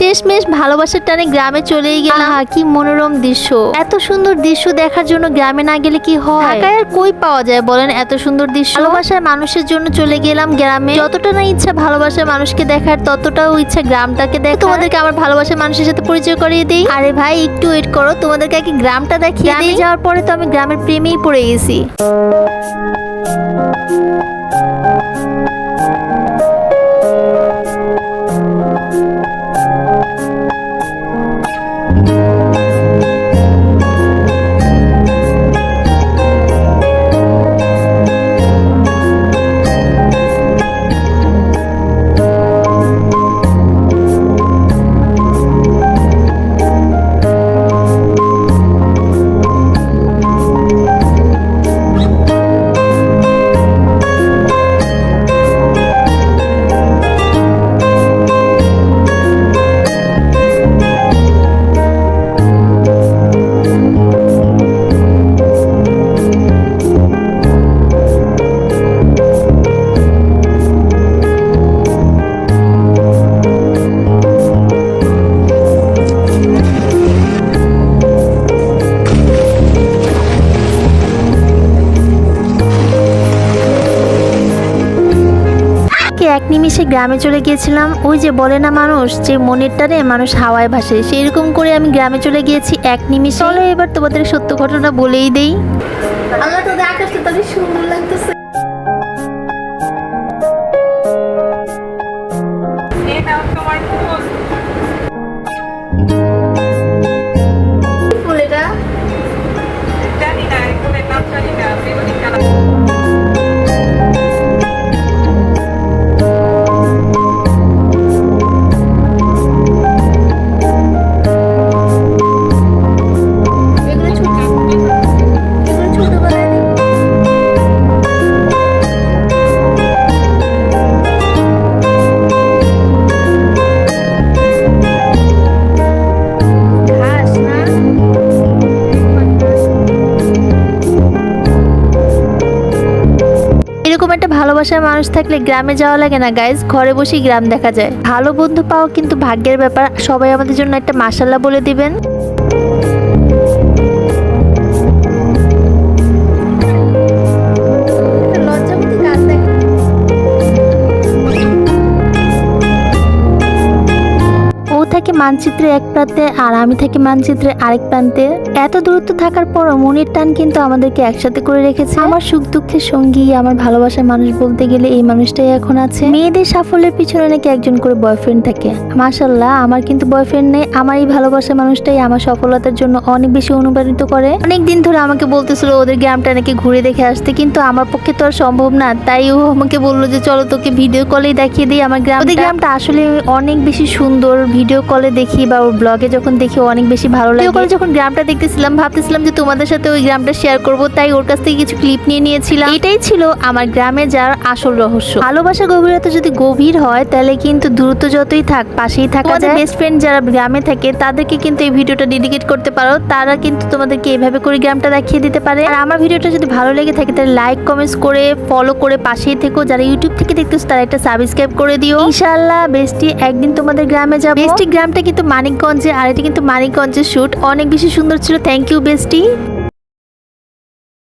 শেষমেশ ভালোবাসার টানে গ্রামে চলেই গেলাম। আহা, কি মনোরম দৃশ্য। এত সুন্দর দৃশ্য দেখার জন্য গ্রামে না গেলে কি হয়? ঢাকায় আর কই পাওয়া যায় বলেন এত সুন্দর দৃশ্য? ভালোবাসার মানুষের জন্য চলে গেলাম গ্রামে। যতটা না ইচ্ছা ভালোবাসার মানুষকে দেখার ততটাও ইচ্ছা গ্রামটাকে দেখ তোমাদেরকে আমার ভালোবাসার মানুষের সাথে পরিচয় করিয়ে দিই? আরে ভাই একটু ওয়েট করো তোমাদেরকে আগে গ্রামটা দেখিয়ে যাওয়ার পরে তো আমি গ্রামের প্রেমেই পড়ে গেছি। নিমিষে গ্রামে চলে গিয়েছিলাম। ওই যে বলে না মানুষ, যে মনের টানে মানুষ হাওয়ায় ভাসে। সেরকম করে আমি গ্রামে চলে গিয়েছি এক নিমিষে। চলো এবার তোমাদের সত্য ঘটনা বলেই দেই। আল্লাহ তোদের আকাশটা তাদের সুন্দর লাগতেছে। ভালোবাসার মানুষ থাকলে গ্রামে যাওয়া লাগে না গাইজ ঘরে বসেই গ্রাম দেখা যায়। ভালো বন্ধু পাওয়া কিন্তু ভাগ্যের ব্যাপার। সবাই আমাদের জন্য একটা মাসাল্লাহ বলে দিবেন। থাকে মানচিত্রে এক প্রান্তে আর আমি থাকি মানচিত্রে আরেক প্রান্তে। এত দূরত্ব থাকার পরও মনের টান কিন্তু আমাদেরকে একসাথে করে রেখেছে। আমার সুখ দুঃখের সঙ্গী, আমার ভালোবাসার মানুষ বলতে গেলে এই মানুষটাই এখন আছে। মেয়েদের সাফল্যের পিছনে নাকি একজন করে বয়ফ্রেন্ড থাকে। মাশাল্লাহ আমার কিন্তু বয়ফ্রেন্ড নেই। আমার এই ভালোবাসার মানুষটাই আমার সফলতার জন্য অনেক বেশি অনুপ্রাণিত করে। অনেক দিন ধরে আমাকে বলতেছিল, ওদের গ্রামটা নাকি ঘুরে দেখে আসতে। কিন্তু আমার পক্ষে তো আর সম্ভব না। তাই ও আমাকে বলল যে, চলো তোকে ভিডিও কলেই দেখিয়ে দিই আমার গ্রাম ওদের গ্রামটা আসলে অনেক বেশি সুন্দর ভিডিও কলে দেখি বা ওর ব্লগে যখন দেখি অনেক বেশি ভালো লাগে। ওখানে যখন গ্রামটা দেখতেছিলাম ভাবতেছিলাম যে তোমাদের সাথে ওই গ্রামটা শেয়ার করব তাই ওর কাছ থেকে কিছু ক্লিপ নিয়ে নিয়েছিলাম। এটাই ছিল আমার গ্রামে যার আসল রহস্য। ভালোবাসা গভীরতা যদি গভীর হয় তাহলে কিন্তু দূরত্ব যতই থাক পাশেই থাকা যায়। বেস্ট ফ্রেন্ড যারা গ্রামে থাকে তাদেরকে কিন্তু এই ভিডিওটা ডেডিকেট করতে পারো। তারা কিন্তু তোমাদেরকে এভাবে করে গ্রামটা দেখিয়ে দিতে পারে। আর আমার ভিডিওটা যদি ভালো লেগে থাকে তাহলে লাইক কমেন্টস করে ফলো করে পাশেই থেকো। যারা ইউটিউব থেকে দেখতেছো তারা একটা সাবস্ক্রাইব করে দিও। ইনশাআল্লাহ বেস্টি একদিন তোমাদের গ্রামে যাব। বেস্টি গ্রামটা কিন্তু মানিকগঞ্জে আর এটা কিন্তু মানিকগঞ্জের শ্যুট অনেক বেশি সুন্দর ছিল। Thank you বেস্টি